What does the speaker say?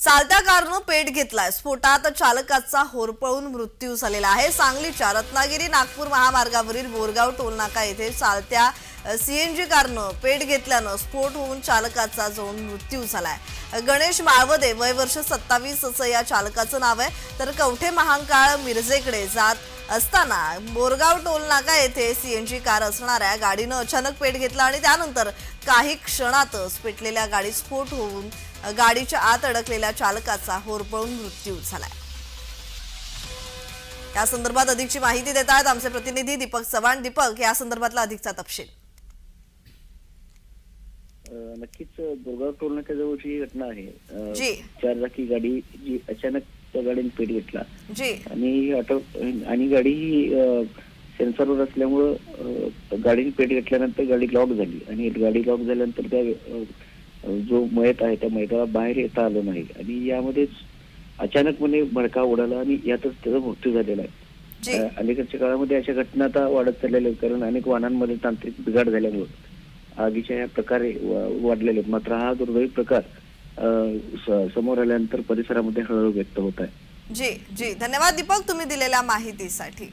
चालत्या कारनं पेट घेतलाय. स्फोटात चालकाचा होरपळून मृत्यू झालेला आहे. सांगलीच्या रत्नागिरी नागपूर महामार्गावरील बोरगाव टोलनाका येथे चालत्या सीएनजी कारनं पेट घेतल्यानं स्फोट होऊन चालकाचा जाऊन मृत्यू झालाय. गणेश माळवदे वय वर्ष सत्तावीस असं या चालकाचं नाव आहे. तर कवठे महांकाळ मिरजेकडे जात असताना बोरगाव टोल नाका येथे सीएनजी कार असणाऱ्या गाडीनं अचानक पेट घेतला आणि त्यानंतर काही क्षणातच पेटलेल्या गाडीत स्फोट होऊन गाडीच्या आत अडकलेल्या चालकाचा होरपळून मृत्यू झालाय. या संदर्भात अधिकची माहिती देत आहेत आमचे प्रतिनिधी दीपक चव्हाण. दीपक या संदर्भातला अधिकचा तपशील. नक्कीच बोरगाव टोल नाक्याजवळची ही घटना आहे. चार चाकी गाडी जी अचानक त्या गाडीने पेट घेतला. आणि ऑटो आणि गाडी ही सेन्सरवर असल्यामुळं गाडीने पेट घेतल्यानंतर गाडी लॉक झाली. आणि गाडी लॉक झाल्यानंतर त्या जो मयत आहे त्या मयताला बाहेर येता आलं नाही. आणि यामध्येच अचानकपणे भडका उडाला आणि यातच त्याचा मृत्यू झालेला आहे. अलीकडच्या काळामध्ये अशा घटना आता वाढत चाललेल्या आहेत. कारण अनेक वाहनांमध्ये तांत्रिक बिघाड झाल्यामुळे. आगीच्या या प्रकारे वाढलेले आहेत. मात्र हा दुर्दैवी प्रकार स- समोर आल्यानंतर परिसरामध्ये हळूहळू व्यक्त होत आहे. जी जी. धन्यवाद दीपक तुम्ही दिलेल्या माहितीसाठी.